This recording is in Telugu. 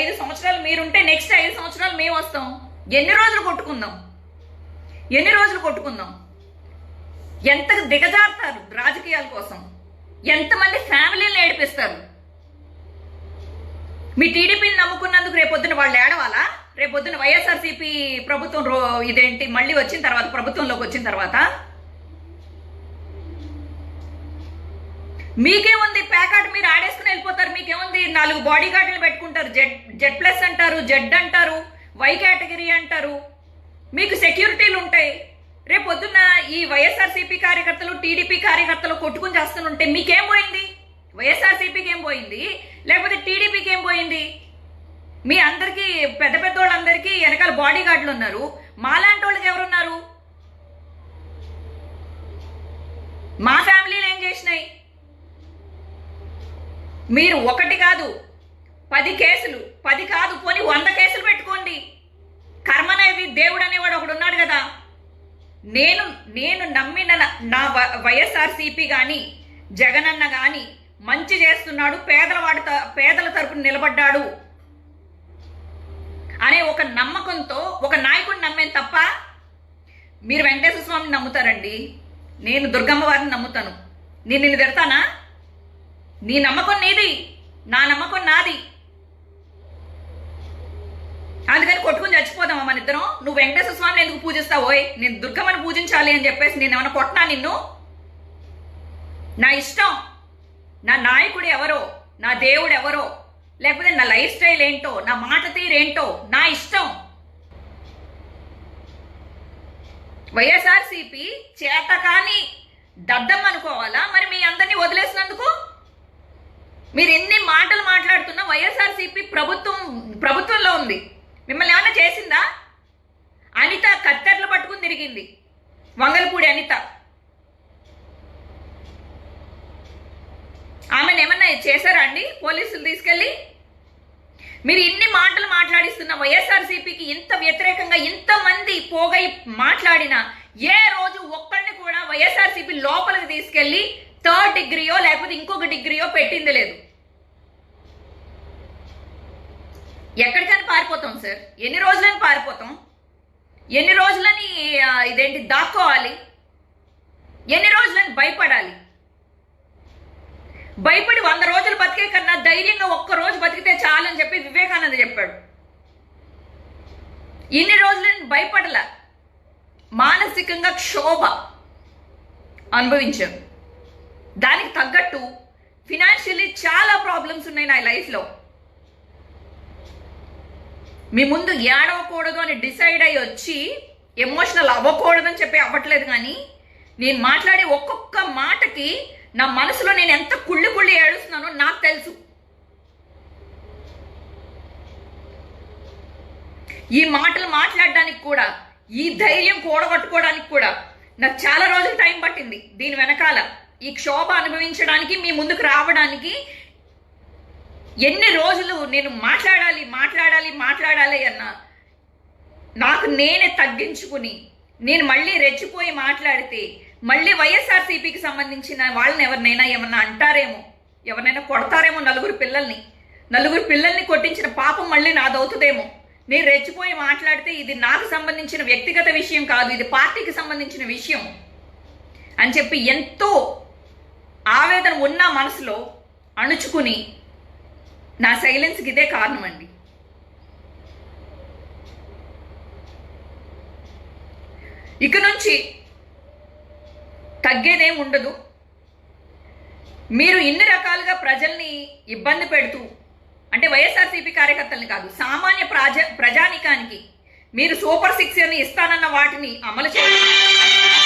ఐదు సంవత్సరాలు మీరుంటే నెక్స్ట్ ఐదు సంవత్సరాలు మేము వస్తాం. ఎన్ని రోజులు కొట్టుకుందాం? ఎన్ని రోజులు కొట్టుకుందాం? ఎంత దిగజారుతారు రాజకీయాల కోసం? ఎంతమంది ఫ్యామిలీని ఏడిపిస్తారు? మీ టీడీపీని నమ్ముకున్నందుకు రేపొద్దున వాళ్ళు ఏడవాలా? రేపొద్దున వైఎస్ఆర్సీపీ ప్రభుత్వం రో ఇదేంటి మళ్ళీ వచ్చిన తర్వాత ప్రభుత్వంలోకి వచ్చిన తర్వాత మీకేముంది? ప్యాకాట్ మీరు ఆడేసుకుని వెళ్ళిపోతారు. మీకేముంది? నాలుగు బాడీ గార్డులు పెట్టుకుంటారు. జెడ్ జెడ్ ప్లస్ అంటారు జెడ్ అంటారు వై కేటగిరీ అంటారు. మీకు సెక్యూరిటీలు ఉంటాయి. రేపు పొద్దున్న ఈ వైఎస్ఆర్సీపీ కార్యకర్తలు టీడీపీ కార్యకర్తలు కొట్టుకుని చేస్తుంటే మీకేం పోయింది? వైఎస్ఆర్సీపీకి ఏం పోయింది? లేకపోతే టీడీపీకి ఏం పోయింది? మీ అందరికీ పెద్ద పెద్ద వాళ్ళందరికీ వెనకాల బాడీ గార్డులు ఉన్నారు. మాలాంటి వాళ్ళకి ఎవరు మా ఫ్యామిలీలు ఏం చేసినాయి మీరు ఒకటి కాదు పది కేసులు పది కాదు పోని వంద కేసులు పెట్టుకోండి. కర్మ అనేది దేవుడు అనేవాడు ఒకడు ఉన్నాడు కదా. నేను నేను నమ్మిన నా- వ- వైఎస్ఆర్సీపీ కానీ జగనన్న కానీ మంచి చేస్తున్నాడు పేదలవాడి త- పేదల తరపున నిలబడ్డాడు అనే ఒక నమ్మకంతో ఒక నాయకుడిని నమ్మేను తప్ప మీరు వెంకటేశ్వర స్వామిని నమ్ముతారండి. నేను దుర్గమ్మ వారిని నమ్ముతాను. నేను నిన్ను తిడతానా? నీ నమ్మకం నీది నా నమ్మకం నాది. అందుకని కొట్టుకుని చచ్చిపోదామా మన ఇద్దరం? నువ్వు వెంకటేశ్వర స్వామిని ఎందుకు పూజిస్తావోయ్ నేను దుర్గమ్మని పూజించాలి అని చెప్పేసి నేను ఏమైనా కొట్టినా నిన్ను? నా ఇష్టం. నా నాయకుడు ఎవరో నా దేవుడు ఎవరో లేకపోతే నా లైఫ్ స్టైల్ ఏంటో నా మాట తీరేంటో నా ఇష్టం. వైఎస్ఆర్సీపీ చేత కానీ దద్దం అనుకోవాలా? మరి మీ అందరినీ వదిలేసినందుకు? మీరు ఎన్ని మాటలు మాట్లాడుతున్నా వైఎస్ఆర్సీపీ ప్రభుత్వం ప్రభుత్వంలో ఉంది. మిమ్మల్ని ఏమైనా చేసిందా? అనిత కత్తెరలు పట్టుకుని తిరిగింది. వంగలపూడి అనిత. ఆమెను ఏమన్నా చేశారా అండి? పోలీసులు తీసుకెళ్ళి? మీరు ఇన్ని మాటలు మాట్లాడిస్తున్న వైఎస్ఆర్సీపీకి ఇంత వ్యతిరేకంగా ఇంతమంది పోగై మాట్లాడిన ఏ రోజు ఒక్కడిని కూడా వైఎస్ఆర్సీపీ లోపలికి తీసుకెళ్ళి థర్డ్ డిగ్రీయో లేకపోతే ఇంకొక డిగ్రీయో పెట్టింది లేదు. ఎక్కడికని పారిపోతాం సార్. ఎన్ని రోజులని పారిపోతాం. ఎన్ని రోజులని ఇదేంటి దాక్కోవాలి. ఎన్ని రోజులని భయపడాలి. భయపడి వంద రోజులు బతికే కన్నా ధైర్యంగా ఒక్క రోజు బతికితే చాలని చెప్పి వివేకానంద చెప్పాడు. ఇన్ని రోజులని భయపడల. మానసికంగా క్షోభ అనుభవించాం. దానికి తగ్గట్టు ఫినాన్షియల్లీ చాలా ప్రాబ్లమ్స్ ఉన్నాయి నా లైఫ్లో మీ ముందు ఏడవకూడదు అని డిసైడ్ అయ్యి వచ్చి ఎమోషనల్ అవ్వకూడదని చెప్పి అవ్వట్లేదు కానీ నేను మాట్లాడే ఒక్కొక్క మాటకి నా మనసులో నేను ఎంత కుళ్ళి కుళ్ళి ఏడుస్తున్నానో నాకు తెలుసు. ఈ మాటలు మాట్లాడడానికి కూడా ఈ ధైర్యం కూడగట్టుకోవడానికి కూడా నాకు చాలా రోజులు టైం పట్టింది. దీని వెనకాల ఈ క్షోభ అనుభవించడానికి మీ ముందుకు రావడానికి ఎన్ని రోజులు నేను మాట్లాడాలి మాట్లాడాలి మాట్లాడాలి అన్న నాకు నేనే తగ్గించుకుని నేను మళ్ళీ రెచ్చిపోయి మాట్లాడితే మళ్ళీ వైఎస్ఆర్సీపీకి సంబంధించిన వాళ్ళని ఎవరినైనా ఏమన్నా అంటారేమో ఎవరినైనా కొడతారేమో నలుగురు పిల్లల్ని నలుగురు పిల్లల్ని కొట్టించిన పాపం మళ్ళీ నాదవుతుందేమో. నేను రెచ్చిపోయి మాట్లాడితే ఇది నాకు సంబంధించిన వ్యక్తిగత విషయం కాదు ఇది పార్టీకి సంబంధించిన విషయం అని చెప్పి ఎంతో ఆవేదన ఉన్న మనసులో అణుచుకుని నా సైలెన్స్కి ఇదే కారణం అండి. ఇక నుంచి తగ్గేదేం ఉండదు. మీరు ఇన్ని రకాలుగా ప్రజల్ని ఇబ్బంది పెడుతూ అంటే వైఎస్ఆర్సీపీ కార్యకర్తల్ని కాదు సామాన్య ప్రజ ప్రజానికానికి మీరు సూపర్ సిక్స్ ఇస్తానన్న వాటిని అమలు చేయాలి.